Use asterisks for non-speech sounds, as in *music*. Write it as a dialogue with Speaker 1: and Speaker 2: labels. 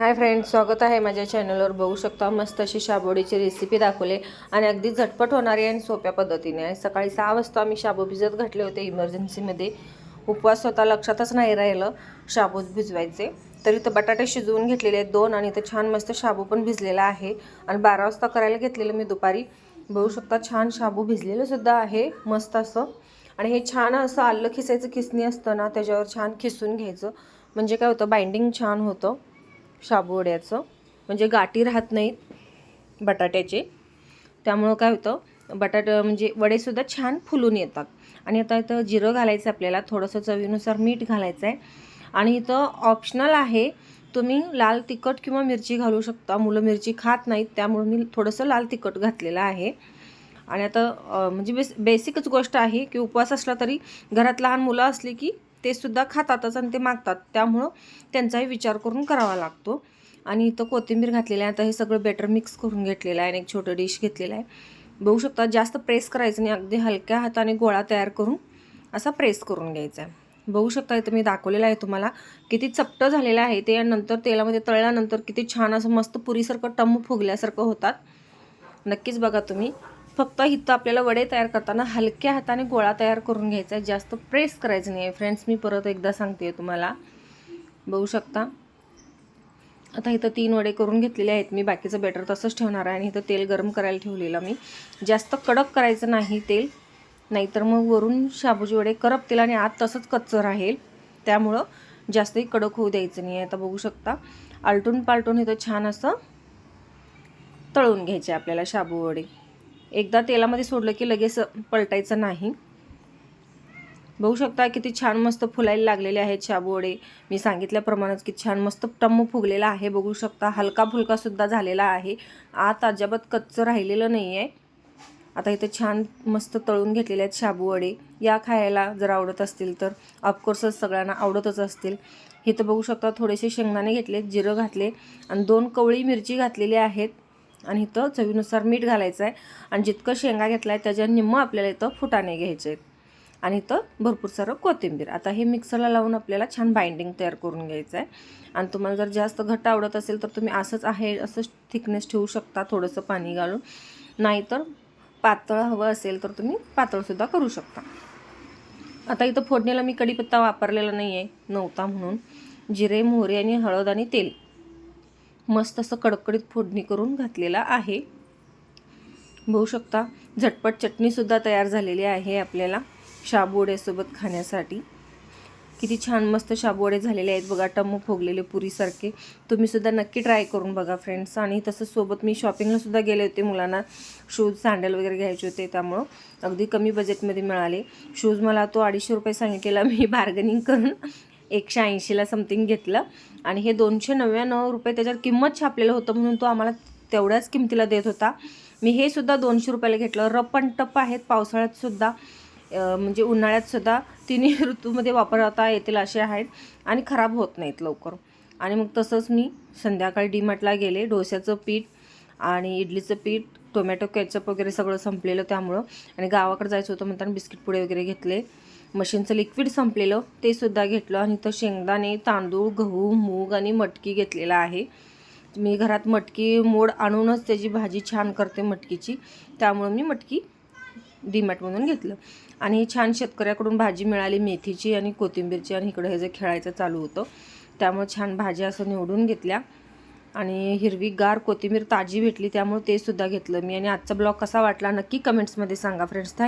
Speaker 1: Hi friends स्वागत आहे माझ्या चॅनलवर. बघू शकता मस्त अशी शाबोडीची रेसिपी दाखवली आणि अगदी झटपट होणारी आणि सोप्या पद्धतीने. सकाळी सहा वाजता आम्ही शाबू भिजत घातले होते इमर्जन्सीमध्ये उपवास स्वतः लक्षातच नाही राहिलं शाबूच भिजवायचे. तर इथं बटाटे शिजवून घेतलेले आहेत दोन आणि इथं छान मस्त शाबू पण भिजलेला आहे. आणि बारा वाजता करायला घेतलेलं मी दुपारी. बघू शकता छान शाबू भिजलेलं सुद्धा आहे मस्त असं. आणि हे छान असं आलं खिसायचं खिसणी असतं ना त्याच्यावर छान खिसून घ्यायचं. म्हणजे काय होतं बाइंडिंग छान होतं. शाबूवड्याचं म्हणजे गाठी राहत नाहीत बटाट्याचे. त्यामुळं काय होतं बटाटा म्हणजे वडेसुद्धा छान फुलून येतात. आणि आता इथं जिरं घालायचं आपल्याला थोडंसं चवीनुसार मीठ घालायचं आहे आणि इथं ऑप्शनल आहे तुम्ही लाल तिखट किंवा मिरची घालू शकता. मुलं मिरची खात नाहीत त्यामुळे मी थोडंसं लाल तिखट घातलेलं आहे. आणि आता म्हणजे बेस बेसिकच गोष्ट आहे की उपवास असला तरी घरात लहान मुलं असली की ते सुद्धा खातातच आणि ते मागतात. त्यामुळं त्यांचाही विचार करून करावा लागतो. आणि इथं कोथिंबीर घातलेली आहे. आता हे सगळं बेटर मिक्स करून घेतलेलं आहे आणि एक छोटं डिश घेतलेलं आहे. बघू शकता जास्त प्रेस करायचं नाही. अगदी हलक्या हाताने गोळा तयार करून असा प्रेस करून घ्यायचा आहे. बघू शकता इथं मी दाखवलेलं आहे तुम्हाला किती चपटं झालेलं आहे. ते नंतर तेलामध्ये तळल्यानंतर किती छान असं मस्त पुरीसारखं टम्म फुगल्यासारखं होतात. नक्कीच बघा तुम्ही. फक्त इथं आपल्याला वडे तयार करताना हलक्या हाताने गोळा तयार करून घ्यायचा आहे. जास्त प्रेस करायचं नाही आहे फ्रेंड्स मी परत एकदा सांगते तुम्हाला. बघू शकता. आता इथं तीन वडे करून घेतलेले आहेत. मी बाकीचं बेटर तसंच ठेवणार आहे आणि इथं तेल गरम करायला ठेवलेलं मी. जास्त कडक करायचं नाही तेल. नाहीतर मग वरून शाबूचे वडे करपतील आणि आत तसंच कच्चं राहील. त्यामुळं जास्तही कडक होऊ द्यायचं नाही आहे आता बघू शकता. आलटून पालटून इथं छान असं तळून घ्यायचे आपल्याला शाबू वडे. एकदा तेलामध्ये सोडलं की लगेच पलटायचं नाही. बघू शकता किती छान मस्त फुलायला लागलेले आहेत शाबू वडे मी सांगितल्याप्रमाणेच की छान मस्त टम्म फुगलेला आहे. बघू शकता हलका फुलका सुद्धा झालेला आहे. आत अजिबात कच्चं राहिलेलं नाही आहे आता इथं छान मस्त तळून घेतलेले आहेत शाबू वडे या खायला जर आवडत असतील तर ऑफकोर्सच सगळ्यांना आवडतच असतील. इथं बघू शकता थोडेसे शेंगदाणे घेतले जिरं घातले आणि दोन कवळी मिरची घातलेली आहेत. आणि इथं चवीनुसार मीठ घालायचं आहे आणि जितकं शेंगा घेतला आहे त्याच्या निम्मं आपल्याला इथं फुटाणे घ्यायचे आहेत. आणि इथं भरपूर सारं कोथिंबीर. आता हे मिक्सरला लावून आपल्याला छान बाइंडिंग तयार करून घ्यायचं आहे आणि तुम्हाला जर जास्त घट्ट आवडत असेल तर तुम्ही असंच आहे असं थिकनेस ठेवू शकता थोडंसं पाणी घालून. नाहीतर पातळ हवं असेल तर तुम्ही पातळसुद्धा करू शकता. आता इथं फोडणीला मी कढीपत्ता वापरलेला नाही आहे नव्हता म्हणून. जिरे मोहरी आणि हळद आणि तेल. मस्त असं कडकडीत फोडणी करून घातलेला आहे. बघू शकता झटपट चटणीसुद्धा तयार झालेली आहे आपल्याला शाबूवड्यासोबत खाण्यासाठी. किती छान मस्त शाबूवडे झालेले आहेत बघा टम्मू फोगलेले पुरीसारखे. तुम्हीसुद्धा नक्की ट्राय करून बघा फ्रेंड्स. आणि तसंच सोबत मी शॉपिंगलासुद्धा गेले होते मुलांना. शूज सँडल वगैरे घ्यायचे होते त्यामुळं अगदी कमी बजेटमध्ये मिळाले. शूज मला तो अडीचशे रुपये सांगितलेला मी बार्गनिंग करून एकशे ऐंशीला समथिंग घेतलं. आणि हे दोनशे नव्याण्णव रुपये त्याच्यावर किंमत छापलेलं होतं म्हणून तो आम्हाला तेवढ्याच किमतीला देत होता. मी हे सुद्धा दोनशे रुपयाला घेतलं. रप पण टप आहेत. पावसाळ्यात सुद्धा म्हणजे उन्हाळ्यात सुद्धा तिन्ही *laughs* ऋतूमध्ये वापरता येतील असे आहेत आणि खराब होत नाहीत लवकर. आणि मग तसंच मी संध्याकाळी डीमार्टला गेले. डोस्याचं पीठ आणि इडलीचं पीठ टोमॅटो केचप वगैरे सगळं संपलेलं त्यामुळं. आणि गावाकडे जायचं होतं म्हणताना बिस्किट पुडे वगैरे घेतले. मशीनचं लिक्विड संपलेलं ते सुद्धा घेतलं आणि तर शेंगदाणे तांदूळ गहू मूग आणि मटकी घेतलेला आहे. मी घरात मटकी मोड आणूनच त्याची भाजी छान करते मटकीची. त्यामुळं मी मटकी डीमॅटमधून घेतलं. आणि छान शेतकऱ्याकडून भाजी मिळाली मेथीची आणि कोथिंबीरची आणि इकडं हे जे खेळायचं चालू होतं त्यामुळे छान भाज्या असं निवडून घेतल्या. आणि हिरवी गार कोथिंबीर ताजी भेटली त्यामुळे ते सुद्धा घेतलं मी. आणि आजचा ब्लॉग कसा वाटला नक्की कमेंट्समध्ये सांगा फ्रेंड्स थँक